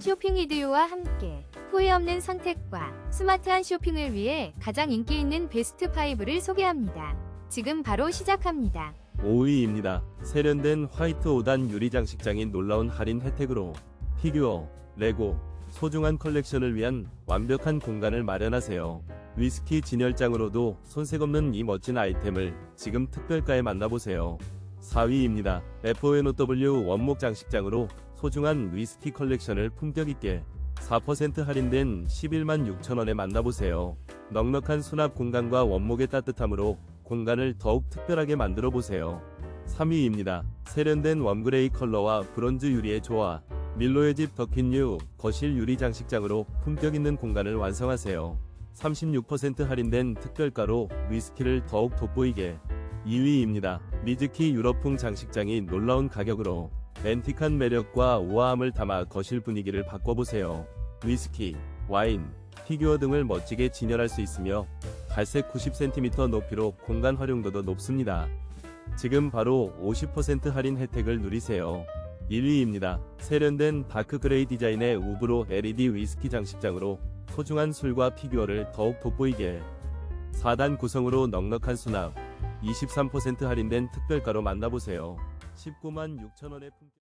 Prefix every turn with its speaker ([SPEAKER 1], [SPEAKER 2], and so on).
[SPEAKER 1] 쇼핑 이디오와 함께 후회 없는 선택과 스마트한 쇼핑을 위해 가장 인기 있는 베스트 5를 소개합니다. 지금 바로 시작합니다.
[SPEAKER 2] 5위입니다. 세련된 화이트 5단 유리 장식장이 놀라운 할인 혜택으로 피규어, 레고, 소중한 컬렉션을 위한 완벽한 공간을 마련하세요. 위스키 진열장으로도 손색 없는 이 멋진 아이템을 지금 특별가에 만나보세요. 4위입니다. FONOW 원목 장식장으로 소중한 위스키 컬렉션을 품격 있게 4% 할인된 11만 6천원에 만나보세요. 넉넉한 수납 공간과 원목의 따뜻함으로 공간을 더욱 특별하게 만들어 보세요. 3위입니다. 세련된 웜그레이 컬러와 브론즈 유리의 조화. 밀로의 집 더킨유 거실 유리 장식장으로 품격 있는 공간을 완성하세요. 36% 할인된 특별가로 위스키를 더욱 돋보이게. 2위입니다. 미즈키 유럽풍 장식장이 놀라운 가격으로 앤틱한 매력과 우아함을 담아 거실 분위기를 바꿔보세요. 위스키, 와인, 피규어 등을 멋지게 진열할 수 있으며 갈색 90cm 높이로 공간 활용도도 높습니다. 지금 바로 50% 할인 혜택을 누리세요. 1위입니다. 세련된 다크 그레이 디자인의 우브로 LED 위스키 장식장으로 소중한 술과 피규어를 더욱 돋보이게 4단 구성으로 넉넉한 수납 23% 할인된 특별가로 만나보세요. 19만 6천원의 품격